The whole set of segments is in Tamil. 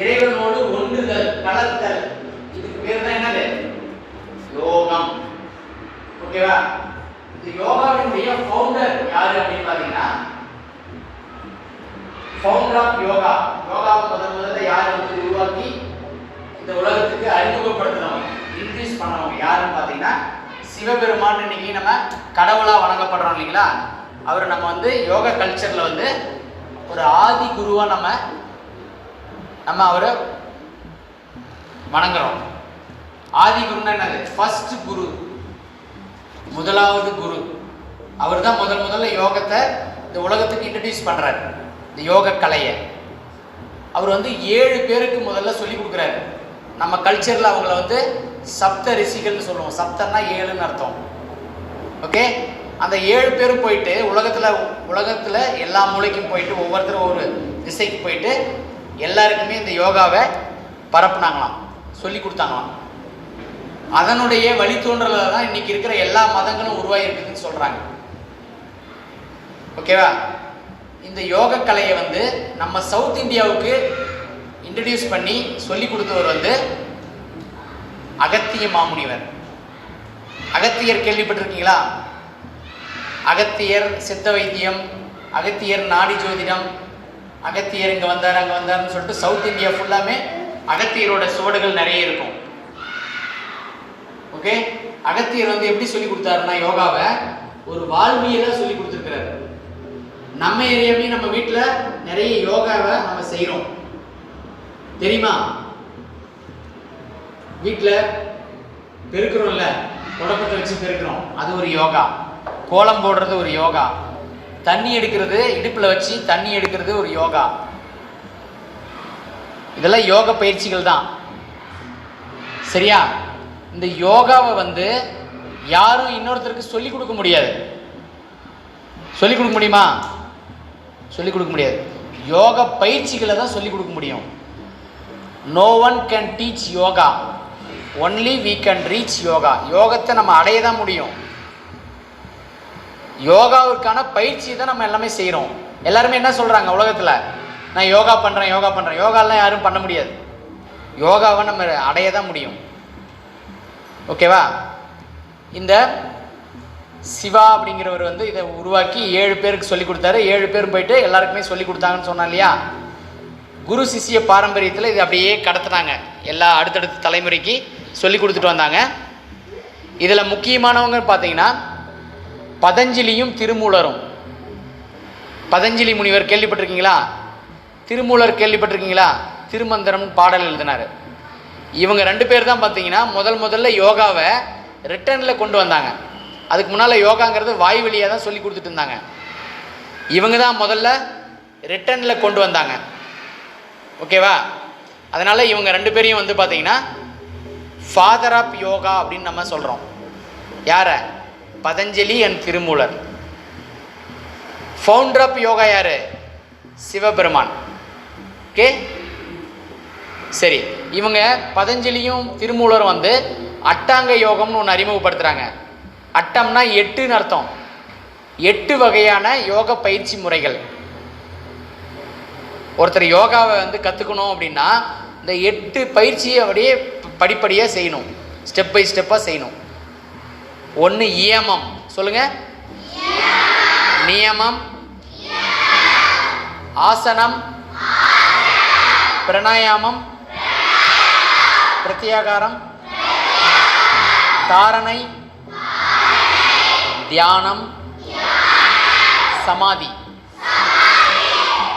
இறைவனோடு ஒன்றுதல் கலத்தல். இதுக்கு பேர் தான் என்னது? யோகம். ஓகேவா? இந்த யோகாவினுடைய ஃபவுண்டர் யாரு அப்படின்னு பாத்தீங்கன்னா ஃபவுண்டர் ஆஃப் யோகா யோகா முதல் முதல்ல யார் வந்து உருவாக்கி இந்த உலகத்துக்கு அறிமுகப்படுத்தினவங்க இன்ட்ரடியூஸ் பண்ணவங்க யாருன்னு பார்த்தீங்கன்னா சிவபெருமான் இன்னைக்கு நம்ம கடவுளாக வணங்கப்படுறோம் இல்லைங்களா? அவர் நம்ம வந்து யோகா கல்ச்சரில் வந்து ஒரு ஆதி குருவாக நம்ம நம்ம அவரை வணங்குறோம். ஆதி குருன்னா என்னது? ஃபர்ஸ்ட் குரு. முதலாவது குரு. அவர் தான் முதல் முதல்ல யோகத்தை இந்த உலகத்துக்கு இன்ட்ரடியூஸ் பண்ணுறாரு இந்த யோக கலையை. அவர் வந்து ஏழு பேருக்கு முதல்ல சொல்லி கொடுக்குறாரு. நம்ம கல்ச்சரில் அவங்கள வந்து சப்த ரிஷிகள்னு சொல்லுவோம். சப்தன்னா ஏழுன்னு அர்த்தம். ஓகே அந்த ஏழு பேரும் போயிட்டு உலகத்தில் உலகத்தில் எல்லா மூலைக்கும் போயிட்டு ஒவ்வொருத்தரும் ஒரு திசைக்கு போயிட்டு எல்லாருக்குமே இந்த யோகாவை பரப்புனாங்களாம். சொல்லி கொடுத்தாங்களாம். அதனுடைய வழித்தோன்றல தான் இன்னைக்கு இருக்கிற எல்லா மதங்களும் உருவாகிருக்குதுன்னு சொல்கிறாங்க ஓகேவா இந்த யோக கலையை வந்து நம்ம சவுத் இந்தியாவுக்கு இன்ட்ரடியூஸ் பண்ணி சொல்லி கொடுத்தவர் வந்து அகத்திய மாமுனிவர். அகத்தியர் கேள்விப்பட்டிருக்கீங்களா? அகத்தியர் சித்த வைத்தியம் அகத்தியர் நாடி ஜோதிடம் அகத்தியர் இங்கே வந்தார் அங்கே வந்தார்னு சொல்லிட்டு சவுத் இந்தியா ஃபுல்லாமே அகத்தியரோட சுவடுகள் நிறைய இருக்கும். ஓகே அகத்தியர் வந்து எப்படி சொல்லி கொடுத்தாருன்னா யோகாவை ஒரு வாழ்வியலாக சொல்லி கொடுத்துருக்கிறாரு. நம்ம ஏரியாவிலையும் நம்ம வீட்டில் நிறைய யோகாவை நம்ம செய்கிறோம் தெரியுமா? வீட்டில் பெருக்கிறோம்ல தொடப்பத்தை வச்சு பெருக்கிறோம். அது ஒரு யோகா. கோலம் போடுறது ஒரு யோகா. தண்ணி எடுக்கிறது இடுப்பில் வச்சு தண்ணி எடுக்கிறது ஒரு யோகா. இதெல்லாம் யோக பயிற்சிகள் தான். சரியா? இந்த யோகாவை வந்து யாரும் இன்னொருத்தருக்கு சொல்லிக் கொடுக்க முடியாது. சொல்லிக் கொடுக்க முடியுமா? சொல்லிக் கொடுக்க முடியாது. யோக பயிற்சிகளை தான் சொல்லிக் கொடுக்க முடியும். No one can teach yoga only we can reach yoga யோகத்தை நம்ம அடைய தான் முடியும். யோகாவிற்கான பயிற்சி தான் நம்ம எல்லாமே செய்கிறோம் எல்லாருமே என்ன சொல்கிறாங்க உலகத்தில்? நான் யோகா பண்ணுறேன் யோகா பண்ணுறேன் யோகாலாம் யாரும் பண்ண முடியாது. யோகாவை நம்ம அடைய தான் முடியும். ஓகேவா? இந்த சிவா அப்படிங்கிறவர் வந்து இதை உருவாக்கி ஏழு பேருக்கு சொல்லி கொடுத்தாரு. ஏழு பேரும் போயிட்டு எல்லாருக்குமே சொல்லி கொடுத்தாங்கன்னு சொன்னா இல்லையா? குரு சிஷ்ய பாரம்பரியத்தில் இது அப்படியே கடத்துனாங்க. எல்லா அடுத்தடுத்த தலைமுறைக்கு சொல்லி கொடுத்துட்டு வந்தாங்க. இதில் முக்கியமானவங்க பார்த்தீங்கன்னா பதஞ்சலியும் திருமூலரும். பதஞ்சலி முனிவர் கேள்விப்பட்டிருக்கீங்களா? திருமூலர் கேள்விப்பட்டிருக்கீங்களா? திருமந்திரம் பாடல் எழுதினார். இவங்க ரெண்டு பேர் தான் பார்த்தீங்கன்னா முதல் முதல்ல யோகாவை ரிட்டர்னில் கொண்டு வந்தாங்க. அதுக்கு முன்னால் யோகாங்கிறது வாய் வழியாக தான் சொல்லி கொடுத்துட்டு இருந்தாங்க. இவங்க தான் முதல்ல ரிட்டர்னில் கொண்டு வந்தாங்க. ஓகேவா? அதனால் இவங்க ரெண்டு பேரையும் வந்து பார்த்தீங்கன்னா ஃபாதர் ஆஃப் யோகா அப்படின்னு நம்ம சொல்கிறோம் யாரை? Patanjali and Thirumoolar. Founder of yoga யார்? சிவபெருமான். ஓகே சரி இவங்க பதஞ்சலியும் திருமூலரும் வந்து அட்டாங்க யோகம்னு ஒன்று அறிமுகப்படுத்துகிறாங்க அட்டம்னா எட்டுன்னு அர்த்தம். எட்டு வகையான யோக பயிற்சி முறைகள். ஒருத்தர் யோகாவை வந்து கற்றுக்கணும் அப்படின்னா இந்த எட்டு பயிற்சியை அப்படியே படிப்படியாக செய்யணும். ஸ்டெப் பை ஸ்டெப்பாக செய்யணும். ஒன்று இயமம் சொல்லுங்க. நியமம். ஆசனம். பிரணாயாமம். பிரத்யாகாரம். தாரணை. தியானம். சமாதி.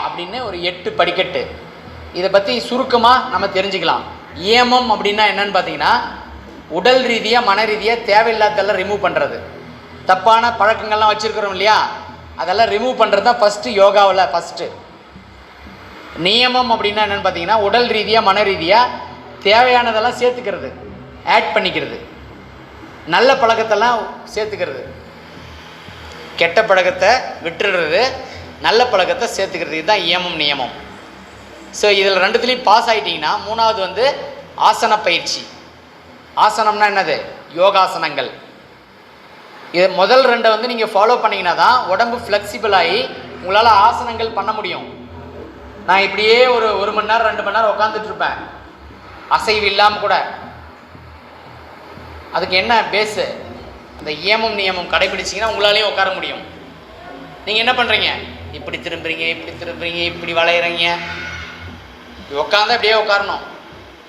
அப்படின்னு ஒரு எட்டு படிக்கட்டு. இதை பற்றி சுருக்கமாக நம்ம தெரிஞ்சுக்கலாம். ஏமம் அப்படின்னா என்னன்னு பார்த்தீங்கன்னா உடல் ரீதியாக மன ரீதியாக தேவையில்லாததெல்லாம் ரிமூவ் பண்ணுறது தப்பான பழக்கங்கள்லாம் வச்சுருக்கிறோம் இல்லையா? அதெல்லாம் ரிமூவ் பண்ணுறது தான் ஃபஸ்ட்டு யோகாவில் ஃபஸ்ட்டு நியமம் அப்படின்னா என்னென்னு பார்த்தீங்கன்னா உடல் ரீதியாக மன ரீதியாக தேவையானதெல்லாம் சேர்த்துக்கிறது ஆட் பண்ணிக்கிறது. நல்ல பழக்கத்தெல்லாம் சேர்த்துக்கிறது. கெட்ட பழக்கத்தை விட்டுடுறது நல்ல பழக்கத்தை சேர்த்துக்கிறது. இதுதான் இயமம் நியமம். ஸோ இதில் ரெண்டுத்துலேயும் பாஸ் ஆகிட்டிங்கன்னா மூணாவது வந்து ஆசன பயிற்சி. ஆசனம்னா என்னது? யோகாசனங்கள். இது முதல் ரெண்டை வந்து நீங்கள் ஃபாலோ பண்ணிங்கன்னா தான் உடம்பு ஃப்ளெக்சிபிள் ஆகி உங்களால் ஆசனங்கள் பண்ண முடியும். நான் இப்படியே ஒரு ஒரு மணி நேரம் ரெண்டு மணி நேரம் உட்காந்துட்டு இருப்பேன். அசைவு இல்லாமல் கூட. அதுக்கு என்ன பேஸு இந்த இயமம் நியமம் கடைபிடிச்சிங்கன்னா உங்களாலேயும் உட்கார முடியும். நீங்கள் என்ன பண்ணுறீங்க இப்படி திரும்புறீங்க இப்படி திரும்புறீங்க இப்படி வளையிறீங்க. உட்காந்து உட்காந்தா அப்படியே உட்காரணும்.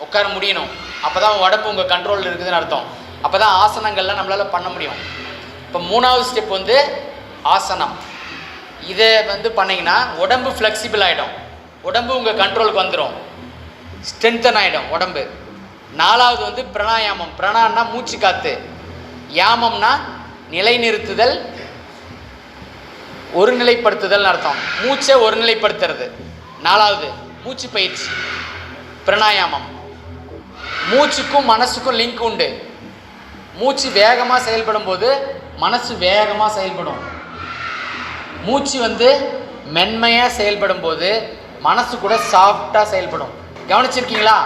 உட்கார முடியணும். அப்போ தான் உடம்பு உங்கள் கண்ட்ரோலில் இருக்குதுன்னு அர்த்தம். அப்போ தான் ஆசனங்கள்லாம் நம்மளால் பண்ண முடியும். இப்போ மூணாவது ஸ்டெப் வந்து ஆசனம். இதை வந்து பண்ணிங்கன்னா உடம்பு ஃப்ளெக்சிபிள் ஆகிடும் உடம்பு உங்கள் கண்ட்ரோலுக்கு வந்துடும் ஸ்ட்ரென்தன் ஆகிடும் உடம்பு. நாலாவது வந்து பிரணாயாமம். பிரணான்னா மூச்சு காத்து. யாமம்னா நிலைநிறுத்துதல் ஒருநிலைப்படுத்துதல் அர்த்தம். மூச்சை ஒருநிலைப்படுத்துறது. நாலாவது மூச்சு பயிற்சி. பிரணாயாமம். மூச்சுக்கும் மனசுக்கும் லிங்க் உண்டு. மூச்சு வேகமாக செயல்படும் போது மனசு வேகமாக செயல்படும். மூச்சு வந்து மென்மையாக செயல்படும் போது மனசு கூட சாஃப்டாக செயல்படும். கவனிச்சிருக்கீங்களா?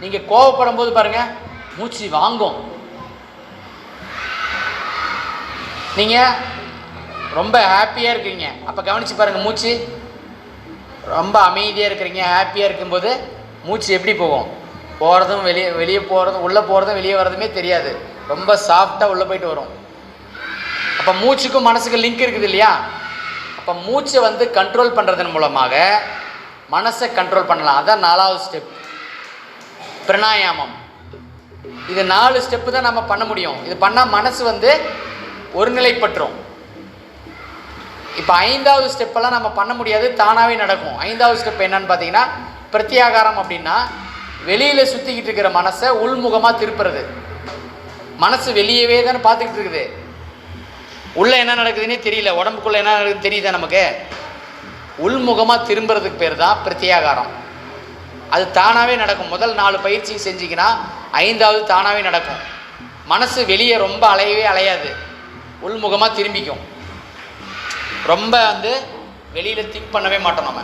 நீங்கள் கோவப்படும் போது பாருங்கள் மூச்சு வாங்கும். நீங்கள் ரொம்ப ஹாப்பியாக இருக்கீங்க. அப்போ கவனிச்சு பாருங்கள் மூச்சு. ரொம்ப அமைதியாக இருக்கிறீங்க ஹாப்பியாக இருக்கும்போது மூச்சு எப்படி போகும்? போகிறதும் வெளியே வெளியே போகிறதும் உள்ளே போகிறதும் வெளியே வர்றதுமே தெரியாது. ரொம்ப சாஃப்டாக உள்ளே போயிட்டு வரும். அப்போ மூச்சுக்கும் மனசுக்கும் லிங்க் இருக்குது இல்லையா? அப்போ மூச்சை வந்து கண்ட்ரோல் பண்ணுறதன் மூலமாக மனசை கண்ட்ரோல் பண்ணலாம். அதான் நாலாவது ஸ்டெப் பிரணாயாமம். இது நாலு ஸ்டெப்பு தான் நம்ம பண்ண முடியும். இது பண்ணால் மனசு வந்து ஒருநிலைப்பற்றும் இப்போ ஐந்தாவது ஸ்டெப்பெல்லாம் நம்ம பண்ண முடியாது. தானாகவே நடக்கும். ஐந்தாவது ஸ்டெப் என்னன்னு பார்த்தீங்கன்னா பிரத்யாகாரம் அப்படின்னா வெளியில் சுற்றிக்கிட்டு இருக்கிற மனசை உள்முகமாக திருப்புறது. மனசு வெளியவே தானே பார்த்துக்கிட்டு இருக்குது. உள்ளே என்ன நடக்குதுன்னே தெரியல. உடம்புக்குள்ளே என்ன நடக்குதுன்னு தெரியுதா நமக்கு? உள்முகமாக திரும்புறதுக்கு பேர் தான் பிரத்யாகாரம். அது தானாகவே நடக்கும். முதல் நாலு பயிற்சி செஞ்சிங்கன்னா ஐந்தாவது தானாகவே நடக்கும். மனசு வெளியே ரொம்ப அலையவே அலையாது. உள்முகமாக திரும்பிக்கும். ரொம்ப வந்து வெளியில் திங்க் பண்ணவே மாட்டோம் நம்ம.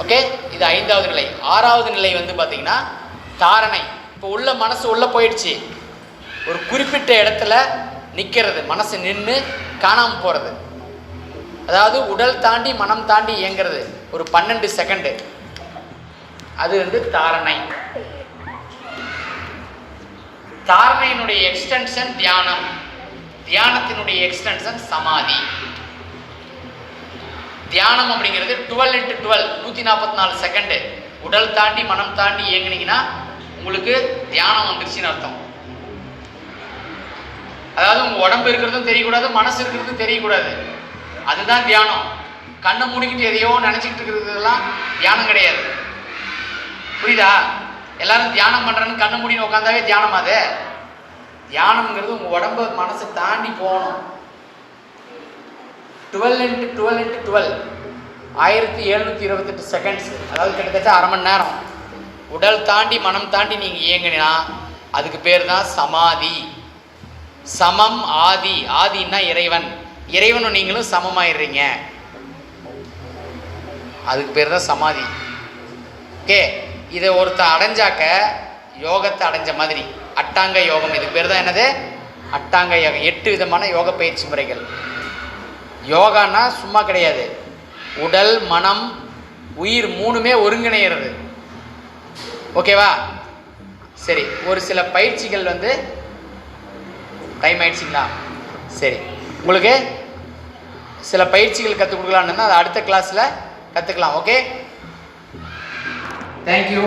ஓகே? இது ஐந்தாவது நிலை. ஆறாவது நிலை வந்து பார்த்திங்கன்னா தாரணை. இப்போ உள்ள மனசு உள்ளே போயிடுச்சு. ஒரு குறிப்பிட்ட இடத்துல நிற்கிறது மனசு நின்று காணாமல் போகிறது அதாவது உடல் தாண்டி மனம் தாண்டி இயங்கிறது. ஒரு பன்னெண்டு செகண்டு அது வந்து தாரணை. தாரணையினுடைய எக்ஸ்டென்ஷன் தியானம். தியானத்தினுடைய எக்ஸ்டென்ஷன் சமாதி. தியானம் அப்படிங்கிறது டுவெல் இன்ட்டு டுவெல் நூற்றி நாற்பத்தி நாலு செகண்டு உடல் தாண்டி மனம் தாண்டி இயங்குனீங்கன்னா உங்களுக்கு தியானம் வந்துருச்சுன்னு அர்த்தம். அதாவது உங்கள் உடம்பு இருக்கிறதும் தெரியக்கூடாது மனசு இருக்கிறதும் தெரியக்கூடாது. அதுதான் தியானம். கண்ணை மூடிக்கிட்டு எதையோ நினச்சிக்கிட்டு இருக்கிறதுலாம் தியானம் கிடையாது. புரியுதா? எல்லாரும் தியானம் பண்ணுறேன்னு கண்ணை மூடின்னு உட்காந்தாவே தியானம் அது? தியானம்ங்கிறது உங்கள் உடம்பு மனசை தாண்டி போகணும். Twelve into twelve into twelve ஆயிரத்தி எழுநூற்றி இருபத்தெட்டு செகண்ட்ஸ் அதாவது கிட்டத்தட்ட அரை மணி நேரம். உடல் தாண்டி மனம் தாண்டி நீங்கள் இயங்கினா அதுக்கு பேர் தான் சமாதி. சமம் ஆதி. ஆதின்னா இறைவன். இறைவனும் நீங்களும் சமமாயிடுறீங்க. அதுக்கு பேர் தான் சமாதி. ஓகே? இதை ஒருத்தன் அடைஞ்சாக்க யோகத்தை அடைஞ்ச மாதிரி. அட்டாங்க யோகம். இதுக்கு பேர் தான் என்னது? அட்டாங்க யோகம். எட்டு விதமான யோக பயிற்சி முறைகள். யோகான்னா சும்மா கிடையாது. உடல் மனம் உயிர் மூணுமே ஒருங்கிணைகிறது ஓகேவா? சரி ஒரு சில பயிற்சிகள் வந்து டைம் ஆயிடுச்சுங்களா? சரி உங்களுக்கு சில பயிற்சிகள் கற்றுக் கொடுக்கலான்னு அதை அடுத்த கிளாஸில் கற்றுக்கலாம் ஓகே தேங்க்யூ